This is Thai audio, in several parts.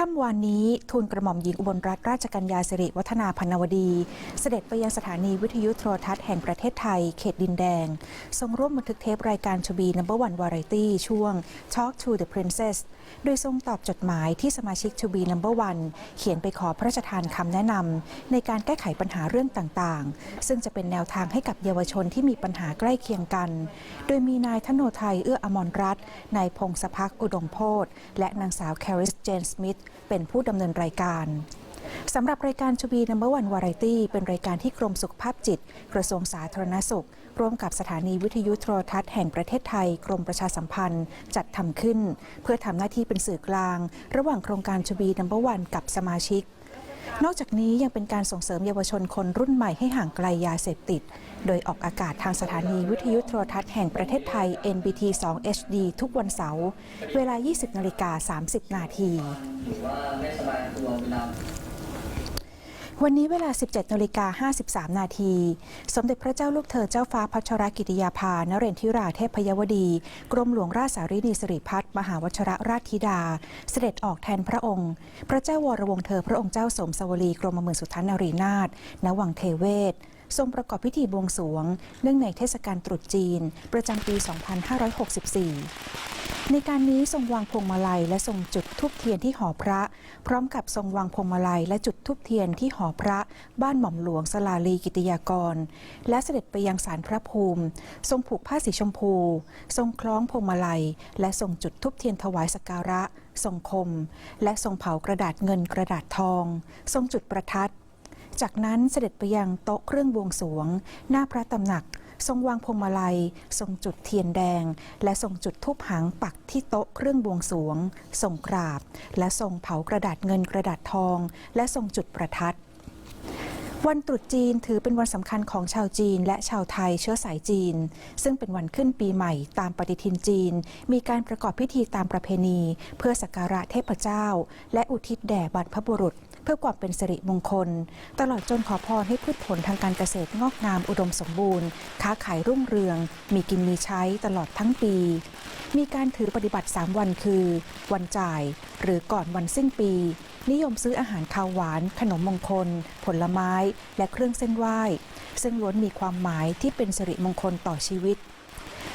ค่ำวานนี้ทูลกระหม่อมหญิงอุบลรัตนราชกัญญาสิริวัฒนาพันวดี เสด็จไปยังสถานีวิทยุโทรทัศน์แห่งประเทศไทย เขตดินแดง ทรงร่วมบันทึกเทปรายการชบีนัมเบอร์วันวาไรตี้ช่วง Talk to the Princess โดยทรงตอบจดหมายที่สมาชิกชบีนัมเบอร์วันเขียนไปขอพระราชทานคำแนะนำในการแก้ไขปัญหาเรื่องต่างๆ ซึ่งจะเป็นแนวทางให้กับเยาวชนที่มีปัญหาใกล้เคียงกัน โดยมีนายธโนไทยเอื้ออมรรัตน์นายพงศพักอุดมโพธและนางสาวแคริสเจนสมิธเป็นผู้ดำเนินรายการสำหรับรายการชูบีนัมเบอร์วันวาไรตี้เป็นรายการที่กรมสุขภาพจิต กระทรวงสาธารณสุข ร่วมกับสถานีวิทยุโทรทัศน์แห่งประเทศไทย กรมประชาสัมพันธ์ จัดทำขึ้น เพื่อทำหน้าที่เป็นสื่อกลาง ระหว่างโครงการชูบีนัมเบอร์วันกับสมาชิก นอกจากนี้ยังเป็นการส่งเสริมเยาวชนคนรุ่นใหม่ให้ห่างไกลยาเสพติด โดยออกอากาศทางสถานีวิทยุโทรทัศน์แห่งประเทศไทย NBT 2 HD ทุกวันเสาร์ เวลา 20นาฬิกา30 นาที ว่าไม่สบายตัวเวลาวันนี้เวลา 17นาฬิกา53 นาที สมเด็จพระเจ้าลูกเธอเจ้าฟ้าพัชรกิติยาภานเรนทิราเทพยวดี กรมหลวงราชสารีนีสิริพัฒน์มหาวชรราชธิดา เสด็จออกแทนพระองค์ พระเจ้าวรวงเธอพระองค์เจ้าสมสวรีกรมหมื่นสุทธานารีนาถณวังเทเวศทรงประกอบพิธีบวงสรวง เนื่องในเทศกาลตรุษจีน ประจำปี 2564 ในการนี้ทรงวางพวงมาลัยและทรงจุดธูปเทียนที่หอพระ พร้อมกับทรงวางพวงมาลัยและจุดธูปเทียนที่หอพระ บ้านหม่อมหลวงสลาลีกิติยากร และเสด็จไปยังศาลพระภูมิ ทรงผูกผ้าสีชมพู ทรงคล้องพวงมาลัย และทรงจุดธูปเทียนถวายสักการะ ทรงคม และทรงเผากระดาษเงินกระดาษทอง ทรงจุดประทัดจากนั้นเสด็จไปยังโต๊ะเครื่องบวงสวง หน้าพระตำหนัก ทรงวางพวงมาลัย ทรงจุดเทียนแดง และทรงจุดธูปหางปักที่โต๊ะเครื่องบวงสรวง ทรงกราบ และทรงเผากระดาษเงินกระดาษทอง และทรงจุดประทัดวันตรุษจีนถือเป็นวันสำคัญของชาวจีนและชาวไทยเชื้อสายจีน ซึ่งเป็นวันขึ้นปีใหม่ตามปฏิทินจีน มีการประกอบพิธีตามประเพณี เพื่อสักการะเทพเจ้า และอุทิศแด่บรรพบุรุษ เพื่อความเป็นสิริมงคล ตลอดจนขอพรให้พืชผลทางการเกษตรงอกงามอุดมสมบูรณ์ ค้าขายรุ่งเรือง มีกินมีใช้ตลอดทั้งปี มีการถือปฏิบัติ 3 วันคือ วันจ่าย หรือก่อนวันสิ้นปี นิยมซื้ออาหารคาวหวาน ขนมมงคล ผลไม้ และเครื่องเส้นไหว้ ซึ่งล้วนมีความหมายที่เป็นสิริมงคลต่อชีวิต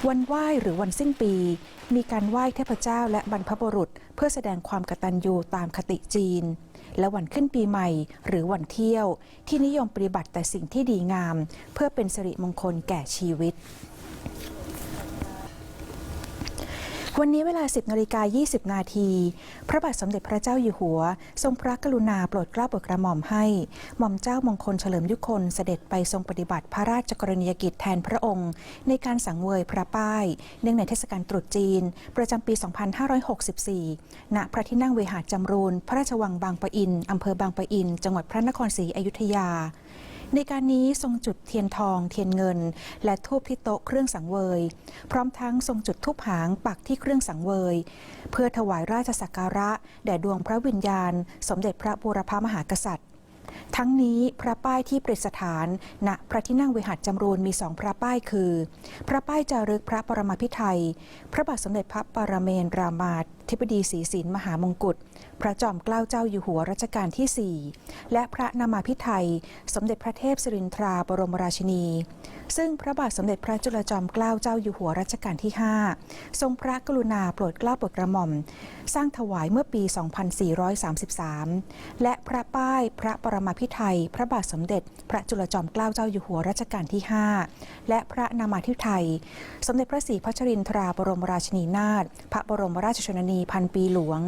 วันไหว้หรือวันสิ้นปี มีการไหว้เทพเจ้าและบรรพบุรุษ เพื่อแสดงความกตัญญูตามคติจีน และวันขึ้นปีใหม่ หรือวันเที่ยว ที่นิยมปฏิบัติแต่สิ่งที่ดีงาม เพื่อเป็นสิริมงคลแก่ชีวิต วันนี้เวลา 10นาฬิกา20 นาที พระบาทสมเด็จพระเจ้าอยู่หัว ทรงพระกรุณาโปรดเกล้าโปรดกระหม่อมให้ หม่อมเจ้ามงคลเฉลิมยุคนเสด็จไปทรงปฏิบัติพระราชกรณียกิจแทนพระองค์ ในการสังเวยพระป้าย เนื่องในเทศกาลตรุษจีน ประจำปี 2564 ณ พระที่นั่งเวหาจำรูน พระราชวังบางปะอิน อำเภอบางปะอิน จังหวัดพระนครศรีอยุธยา ในการนี้ทรงจุดเทียนทอง เทียนเงิน และทูบที่โต๊ะเครื่องสังเวย พร้อมทั้งทรงจุดทูบหางปักที่เครื่องสังเวย เพื่อถวายราชสักการะ แด่ดวงพระวิญญาณ สมเด็จพระบูรพามหากษัตริย์ทั้งนี้พระป้ายที่ประดิษฐาน ณพระที่นั่งเวหาจำรูนมีสองพระป้ายคือ พระป้ายจารึกพระปรมาภิไธยพระบาทสมเด็จพระปรเมนทรามา ธิบดีศรีสินมหามงกุฎ พระจอมเกล้าเจ้าอยู่หัวรัชกาลที่ 4 และพระนามาภิไธยสมเด็จพระเทพสิรินทราบรมราชินี ซึ่งพระบาทสมเด็จพระจุลจอมเกล้าเจ้าอยู่หัวรัชกาลที่ 5 ทรงพระกรุณาโปรดเกล้าโปรดกระหม่อม สร้างถวายเมื่อปี 2433 และพระป้ายพระปรมาภิไธยพระบาทสมเด็จ พระจุลจอมเกล้าเจ้าอยู่หัวรัชกาลที่ 5 และพระนามาธิไทย สมเด็จพระศรีพัชรินทราบรมราชินีนาถพระบรมราชชนนีพันปีหลวง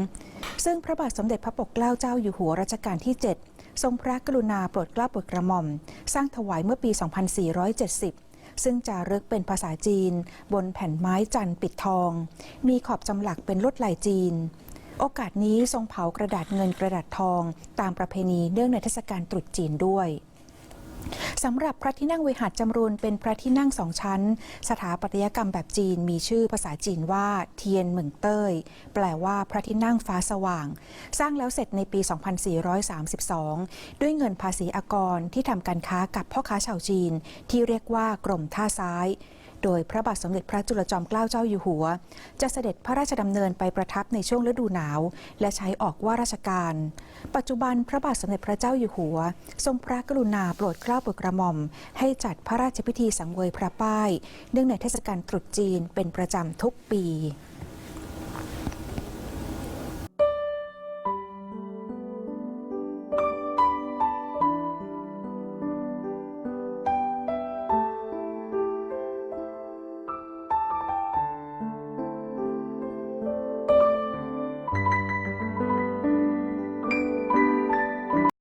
ซึ่งพระบาทสมเด็จพระปกเกล้าเจ้าอยู่หัวรัชกาลที่ 7 ทรงพระกรุณาโปรดเกล้าโปรดกระหม่อม สร้างถวายเมื่อปี 2470 ซึ่งจารึกเป็นภาษาจีน บนแผ่นไม้จันทร์ปิดทอง มีขอบจำหลักเป็นลวดลายจีน โอกาสนี้ทรงเผากระดาษเงินกระดาษทอง ตามประเพณีเนื่องในเทศกาลตรุษจีนด้วย สำหรับพระที่นั่งเวหาจำรูนเป็นพระที่นั่งสองชั้น สถาปัตยกรรมแบบจีนมีชื่อภาษาจีนว่าเทียนเหมิงเต้ย แปลว่าพระที่นั่งฟ้าสว่าง สร้างแล้วเสร็จในปี 2432 ด้วยเงินภาษีอากรที่ทำการค้ากับพ่อค้าชาวจีน ที่เรียกว่ากรมท่าซ้าย โดยพระบาทสมเด็จพระจุลจอมเกล้าเจ้าอยู่หัว จะเสด็จพระราชดำเนินไปประทับในช่วงฤดูหนาว และใช้ออกว่าราชการ ปัจจุบันพระบาทสมเด็จพระเจ้าอยู่หัว ทรงพระกรุณาโปรดเกล้าโปรดกระหม่อม ให้จัดพระราชพิธีสังเวยพระป้าย เนื่องในเทศกาลตรุษจีนเป็นประจำทุกปี